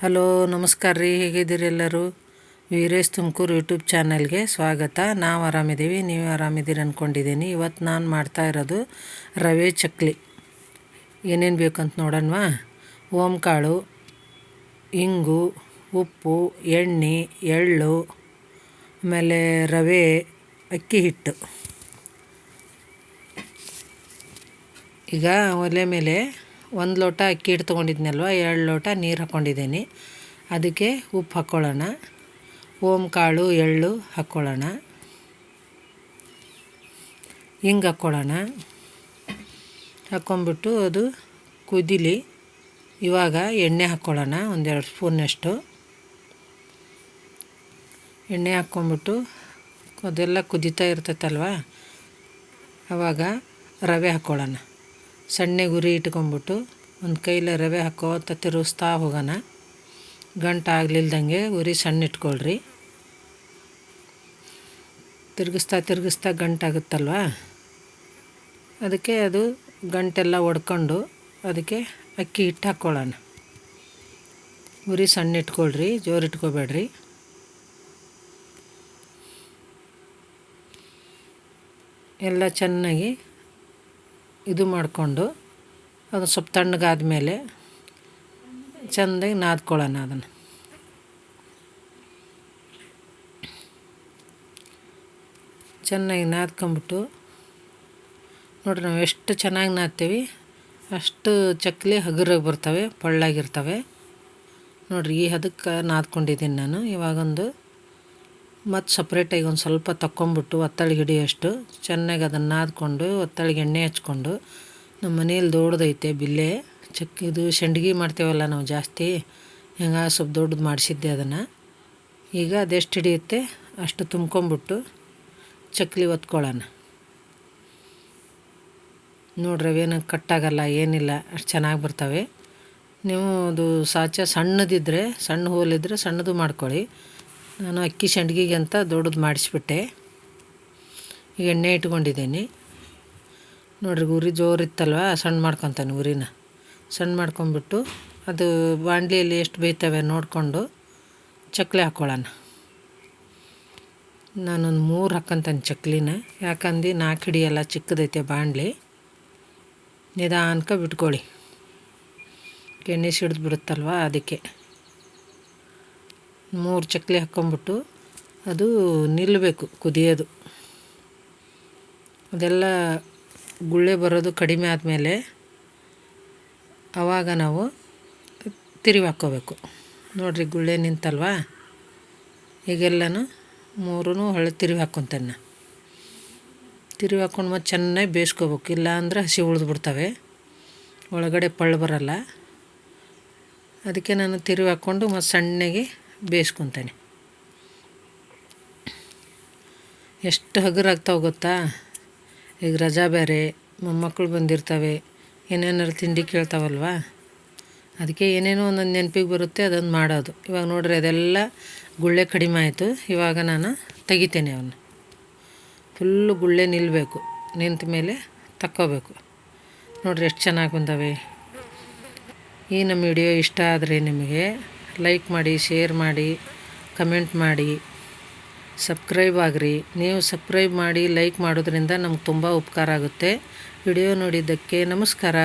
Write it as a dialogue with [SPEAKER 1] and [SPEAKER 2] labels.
[SPEAKER 1] Hello, ನಮಸ್ಕಾರ ರೀ. ಹೇಗಿದ್ದೀರಿ ಎಲ್ಲರೂ? ವೀರೇಶ್ ತುಮಕೂರು ಯೂಟ್ಯೂಬ್ ಚಾನಲ್ಗೆ ಸ್ವಾಗತ. ನಾವು ಆರಾಮಿದ್ದೀವಿ, ನೀವು ಆರಾಮಿದ್ದೀರಿ ಅಂದ್ಕೊಂಡಿದ್ದೀನಿ ಇವತ್ತು ನಾನು ಮಾಡ್ತಾ ಇರೋದು ರವೆ ಚಕ್ಲಿ. ಏನೇನು ಬೇಕಂತ ನೋಡೋಣವಾ? ಓಂಕಾಳು, ಇಂಗು, ಉಪ್ಪು, ಎಣ್ಣೆ, ಎಳ್ಳು, ಆಮೇಲೆ ರವೆ, ಅಕ್ಕಿ ಹಿಟ್ಟು. ಈಗ ಒಲೆ ಮೇಲೆ ಒಂದು ಲೋಟ ಅಕ್ಕಿ ಹಿಟ್ಟು ತೊಗೊಂಡಿದ್ನಲ್ವ, ಎರಡು ಲೋಟ ನೀರು ಹಾಕ್ಕೊಂಡಿದ್ದೀನಿ ಅದಕ್ಕೆ ಉಪ್ಪು ಹಾಕ್ಕೊಳ್ಳೋಣ ಓಮ್ ಕಾಳು ಎಳ್ಳು ಹಾಕ್ಕೊಳ್ಳೋಣ ಹಿಂಗೆ ಹಾಕ್ಕೊಳ್ಳೋಣ ಹಾಕ್ಕೊಂಬಿಟ್ಟು ಅದು ಕುದಿಲಿ. ಇವಾಗ ಎಣ್ಣೆ ಹಾಕ್ಕೊಳ್ಳೋಣ ಒಂದೆರಡು ಸ್ಪೂನಷ್ಟು ಎಣ್ಣೆ ಹಾಕ್ಕೊಂಬಿಟ್ಟು ಅದೆಲ್ಲ ಕುದೀತಾ ಇರ್ತೈತಲ್ವ ಆವಾಗ ರವೆ ಹಾಕ್ಕೊಳ್ಳೋಣ ಸಣ್ಣ ಗುರಿ ಇಟ್ಕೊಂಬಿಟ್ಟು ಒಂದು ಕೈಲಿ ರವೆ ಹಾಕೋತ ತಿರುಗಿಸ್ತಾ ಹೋಗೋಣ. ಗಂಟು ಆಗಲಿಲ್ದಂಗೆ ಉರಿ ಸಣ್ಣ ಇಟ್ಕೊಳ್ರಿ ತಿರುಗಿಸ್ತಾ ತಿರುಗಿಸ್ತಾ ಗಂಟಾಗುತ್ತಲ್ವ? ಅದಕ್ಕೆ ಅದು ಗಂಟೆಲ್ಲ ಒಡ್ಕೊಂಡು ಅದಕ್ಕೆ ಅಕ್ಕಿ ಹಿಟ್ಟು ಹಾಕ್ಕೊಳ್ಳೋಣ. ಉರಿ ಸಣ್ಣ ಇಟ್ಕೊಳ್ರಿ ಜೋರು ಇಟ್ಕೋಬೇಡ್ರಿ ಎಲ್ಲ ಚೆನ್ನಾಗಿ ಇದು ಮಾಡಿಕೊಂಡು ಅದು ಸ್ವಲ್ಪ ತಣ್ಣಗಾದ ಮೇಲೆ ಚೆಂದಾಗಿ ನಾದ್ಕೊಳ್ಳೋಣ ಅದನ್ನು. ಚೆನ್ನಾಗಿ ನಾದ್ಕೊಂಬಿಟ್ಟು ನೋಡಿರಿ ನಾವು ಎಷ್ಟು ಚೆನ್ನಾಗಿ ನಾದ್ತೀವಿ, ಅಷ್ಟು ಚಕ್ಲಿ ಹಗುರಾಗಿ ಬರ್ತವೆ ಪಳ್ಳಾಗಿರ್ತವೆ ನೋಡಿರಿ ಈ ಹದಕ್ಕೆ ನಾದ್ಕೊಂಡಿದ್ದೀನಿ ನಾನು. ಇವಾಗೊಂದು ಮತ್ತು ಸಪ್ರೇಟಾಗಿ ಒಂದು ಸ್ವಲ್ಪ ತಕ್ಕೊಂಬಿಟ್ಟು ಒತ್ತಳಿಗೆ ಹಿಡಿಯೋಷ್ಟು, ಚೆನ್ನಾಗಿ ಅದನ್ನು ನಾದ್ಕೊಂಡು ಒತ್ತಳಿಗೆ ಎಣ್ಣೆ ಹಚ್ಕೊಂಡು ನಮ್ಮ ಮನೇಲಿ ದೊಡ್ಡದೈತೆ ಬಿಲ್ಲೆ, ಚಕ್ ಇದು ಸಂಡ್ಗಿ ಮಾಡ್ತೇವಲ್ಲ ನಾವು ಜಾಸ್ತಿ, ಹೆಂಗ ಸ್ವಲ್ಪ ದೊಡ್ಡದು ಮಾಡಿಸಿದ್ದೆ ಅದನ್ನು. ಈಗ ಅದೆಷ್ಟು ಹಿಡಿಯುತ್ತೆ, ಅಷ್ಟು ತುಂಬ್ಕೊಂಬಿಟ್ಟು ಚಕ್ಲಿ ಒತ್ಕೊಳ್ಳೋಣ. ನೋಡ್ರಿ ಅವೇನು ಕಟ್ಟಾಗಲ್ಲ, ಏನಿಲ್ಲ, ಅಷ್ಟು ಚೆನ್ನಾಗಿ ಬರ್ತವೆ. ನೀವು ಅದು ಸಾಚ ಸಣ್ಣದಿದ್ದರೆ ಸಣ್ಣ ಹೋಲಿದ್ರೆ ಸಣ್ಣದು ಮಾಡ್ಕೊಳ್ಳಿ. ನಾನು ಅಕ್ಕಿ ಸಂಡ್ಗಿಗೆ ಅಂತ ದೊಡ್ಡದು ಮಾಡಿಸ್ಬಿಟ್ಟೆ. ಈಗ ಎಣ್ಣೆ ಇಟ್ಕೊಂಡಿದ್ದೀನಿ. ನೋಡ್ರಿ ಉರಿ ಜೋರಿತ್ತಲ್ವ? ಸಣ್ಣ ಮಾಡ್ಕೊತಾನೆ ಉರಿನ ಸಣ್ಣ ಮಾಡ್ಕೊಂಬಿಟ್ಟು ಅದು ಬಾಣಲಿಯಲ್ಲಿ ಎಷ್ಟು ಬೇಯ್ತವೆ ನೋಡಿಕೊಂಡು ಚಕ್ಲಿ ಹಾಕ್ಕೊಳ್ಳೋಣ ನಾನೊಂದು ಮೂರು ಹಾಕ್ಕಂತಾನೆ ಚಕ್ಲಿನ. ಯಾಕಂದು ನಾಲ್ಕು ಹಿಡಿಯಲ್ಲ ಚಿಕ್ಕದೈತೆ ಬಾಂಡ್ಲಿ ನಿಧಾನಕ್ಕೆ ಬಿಟ್ಕೊಳ್ಳಿ. ಎಣ್ಣೆ ಸಿಡ್ದು ಬಿಡುತ್ತಲ್ವ ಅದಕ್ಕೆ. ಮೂರು ಚಕ್ಲಿ ಹಾಕ್ಕೊಂಬಿಟ್ಟು ಅದು ನಿಲ್ಲಬೇಕು, ಕುದಿಯೋದು. ಅದೆಲ್ಲ ಗುಳ್ಳೆ ಬರೋದು ಕಡಿಮೆ ಆದಮೇಲೆ ಆವಾಗ ನಾವು ತಿರುವಿ ಹಾಕ್ಕೋಬೇಕು ನೋಡಿರಿ ಗುಳ್ಳೆ ನಿಂತಲ್ವಾ? ಈಗೆಲ್ಲನೂ ಮೂರೂ ಹೊಳೆ ತಿರುವಿ ಹಾಕ್ಕೊತಾನೆ ತಿರುವಿ ಹಾಕ್ಕೊಂಡು ಮತ್ತೆ ಚೆನ್ನಾಗಿ ಬೇಯಿಸ್ಕೋಬೇಕು. ಇಲ್ಲ ಅಂದ್ರೆ ಹಸಿ ಉಳಿದು ಬಿಡ್ತವೆ ಒಳಗಡೆ ಪಳ್ಳು ಬರಲ್ಲ. ಅದಕ್ಕೆ ನಾನು ತಿರುವಿ ಹಾಕ್ಕೊಂಡು ಮತ್ತು ಸಣ್ಣಗೆ ಬೇಯಿಸ್ಕೊತಾನೆ. ಎಷ್ಟು ಹಗುರಾಗ್ತಾವೆ ಗೊತ್ತಾ? ಈಗ ರಜಾ ಬೇರೆ, ಮೊಮ್ಮಕ್ಕಳು ಬಂದಿರ್ತವೆ ಏನೇನಾರು ತಿಂಡಿ ಕೇಳ್ತಾವಲ್ವಾ? ಅದಕ್ಕೆ ಏನೇನೋ ಒಂದೊಂದು ನೆನಪಿಗೆ ಬರುತ್ತೆ, ಅದೊಂದು ಮಾಡೋದು. ಇವಾಗ ನೋಡ್ರಿ, ಅದೆಲ್ಲ ಗುಳ್ಳೆ ಕಡಿಮೆ ಆಯಿತು. ಇವಾಗ ನಾನು ತೆಗಿತೇನೆ ಅವನು ಫುಲ್ಲು ಗುಳ್ಳೆ ನಿಲ್ಲಬೇಕು ನಿಂತ ಮೇಲೆ ತಕ್ಕೋಬೇಕು. ನೋಡ್ರಿ, ಎಷ್ಟು ಚೆನ್ನಾಗಿ ಬಂದವೆ. ಈ ನಮ್ಮ ವಿಡಿಯೋ ಇಷ್ಟ ಆದರೆ ನಿಮಗೆ ಲೈಕ್ ಮಾಡಿ ಶೇರ್ ಮಾಡಿ ಕಮೆಂಟ್ ಮಾಡಿ ಸಬ್ಸ್ಕ್ರೈಬ್ ಆಗಿರಿ. ನೀವು ಸಬ್ಸ್ಕ್ರೈಬ್ ಮಾಡಿ ಲೈಕ್ ಮಾಡೋದ್ರಿಂದ ನಮ್ಗೆ ತುಂಬ ಉಪಕಾರ ಆಗುತ್ತೆ. ವಿಡಿಯೋ ನೋಡಿದ್ದಕ್ಕೆ ನಮಸ್ಕಾರ.